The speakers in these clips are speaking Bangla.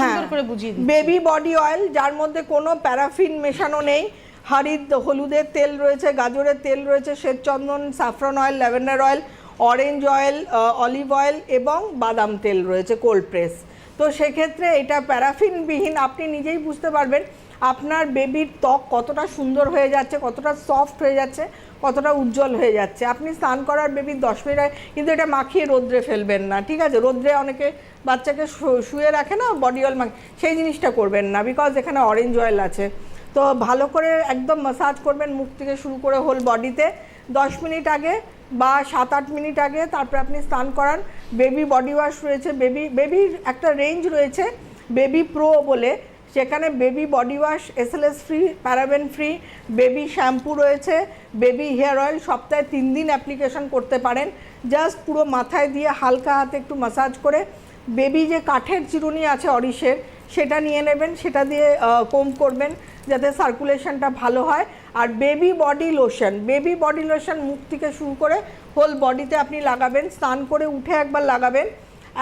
সুন্দর করে বুঝিয়ে বেবি বডি অয়েল যার মধ্যে কোনো প্যারাফিন মেশানো নেই। হারিদ হলুদের তেল রয়েছে গাজরের তেল রয়েছে শ্বেতচন্দন saffron oil lavender oil orange oil olive oil এবং বাদাম তেল রয়েছে কোল্ড প্রেস তো সেক্ষেত্রে এটা প্যারাফিনবিহীন আপনি নিজেই বুঝতে পারবেন আপনার বেবির ত্বক কতটা সুন্দর হয়ে যাচ্ছে, কতটা সফট হয়ে যাচ্ছে, কতটা উজ্জ্বল হয়ে যাচ্ছে। আপনি স্নান করার বেবির দশ মিনিট কিন্তু এটা মাখিয়ে রোদ্রে ফেলবেন না, ঠিক আছে? রোদ্রে অনেকে বাচ্চাকে শুয়ে রাখে না বডি অয়েল মাখি, সেই জিনিসটা করবেন না বিকজ এখানে অরেঞ্জ অয়েল আছে। তো ভালো করে একদম মাসাজ করবেন, মুখ থেকে শুরু করে হোল বডিতে দশ মিনিট আগে বা সাত আট মিনিট আগে তারপরে আপনি স্নান করান। বেবি বডি ওয়াশ রয়েছে বেবি বেবির একটা রেঞ্জ রয়েছে বেবি প্রো বলে। সেখানে baby body wash SLS free paraben free baby shampoo রয়েছে বেবি হেয়ার অয়েল সপ্তাহে তিন দিন অ্যাপ্লিকেশন করতে পারেন। জাস্ট পুরো মাথায় দিয়ে হালকা হাতে একটু মাসাজ করে বেবি যে কাঠের চিরুনি আছে অরিশের, সেটা নিয়ে নেবেন, সেটা দিয়ে কোম করবেন, যাতে সার্কুলেশনটা ভালো হয়। আর baby body lotion baby body lotion মুখ থেকে শুরু করে হোল বডিতে আপনি লাগাবেন, স্নান করে উঠে একবার লাগাবেন।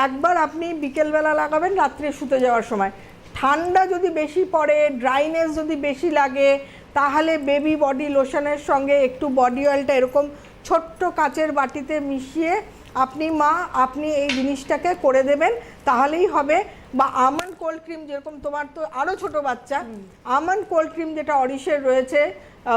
একবার আপনি বিকেলবেলা লাগাবেন, রাত্রে শুতে যাওয়ার সময়। ঠান্ডা যদি বেশি পড়ে ড্রাইনেস যদি বেশি লাগে তাহলে বেবি বডি লোশনের সঙ্গে একটু বডি অয়েলটা এরকম ছোট্ট কাচের বাটিতে মিশিয়ে আপনি মা আপনি এই জিনিসটাকে করে দেবেন তাহলেই হবে। বা আমন্ড কোল্ড ক্রিম যেরকম তোমার তো আরও ছোট বাচ্চা আমন্ড কোল্ড ক্রিম যেটা অরিশের রয়েছে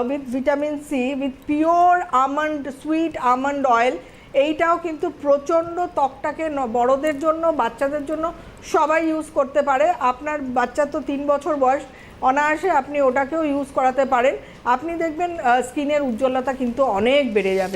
with vitamin C with pure almond sweet almond oil এইটাও কিন্তু প্রচণ্ড ত্বকটাকে বড়দের জন্য বাচ্চাদের জন্য সবাই ইউজ করতে পারে। আপনার বাচ্চা তো তিন বছর বয়স, অনায়াসে আপনি ওটাকেও ইউজ করাতে পারেন। আপনি দেখবেন স্কিনের উজ্জ্বলতা কিন্তু অনেক বেড়ে যাবে।